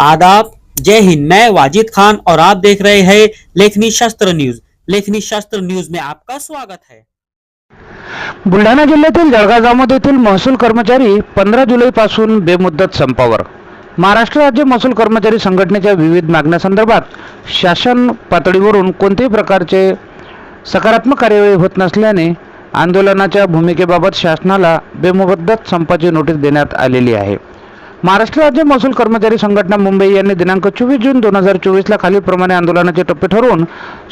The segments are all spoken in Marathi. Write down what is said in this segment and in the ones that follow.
आदाब। जय हिंद। मैं वाजिद खान और आप देख रहे हैं लेखनी शास्त्र न्यूज। लेखनी शास्त्र न्यूज में आपका स्वागत है। बुलढाणा जिल्ह्यातील जळगाव जामोद येथील महसूल कर्मचारी पंधरा जुलैपासून बेमुदत संपावर. महाराष्ट्र राज्य महसूल कर्मचारी संघटनेच्या विविध मागण्यासंदर्भात शासन पातळीवरून कोणत्याही प्रकारचे सकारात्मक कार्यवाही होत नसल्याने आंदोलनाच्या भूमिकेबाबत शासनाला बेमुद्दत संपाची नोटीस देण्यात आलेली आहे. महाराष्ट्र राज्य महसूल कर्मचारी संघटना मुंबई यांनी दिनांक चोवीस जून दोन हजार चोवीसला खालीलप्रमाणे आंदोलनाचे टप्पे ठरवून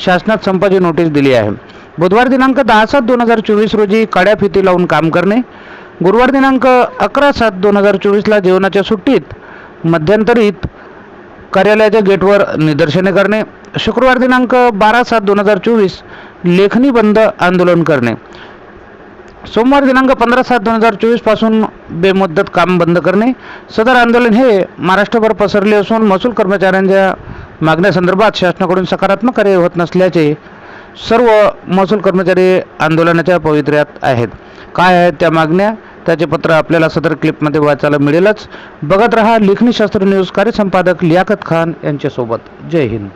शासनात संपाची नोटीस दिली आहे. बुधवार दिनांक दहा सात दोन हजार चोवीस रोजी काड्या फिती लावून काम करणे गुरुवार दिनांक अकरा सात दोन हजार चोवीसला जेवणाच्या सुट्टीत मध्यंतरीत कार्यालयाच्या गेटवर निदर्शने करणे शुक्रवार दिनांक बारा सात दोन हजार चोवीस लेखनी बंद आंदोलन करणे. सोमवार दिनांक पंधरा सात दोन हजार चोवीसपासून बेमुद्दत काम बंद करणे. सदर आंदोलन हे महाराष्ट्रभर पसरले असून महसूल कर्मचाऱ्यांच्या मागण्यासंदर्भात शासनाकडून सकारात्मक कार्य होत नसल्याचे सर्व महसूल कर्मचारी आंदोलनाच्या पवित्र्यात आहेत. काय आहेत त्या मागण्या? त्याचे पत्र आपल्याला सदर क्लिपमध्ये वाचायला मिळेलच. बघत रहा लेखणी शास्त्र न्यूज कार्यसंपादक लियाकत खान यांच्यासोबत. जय हिंद.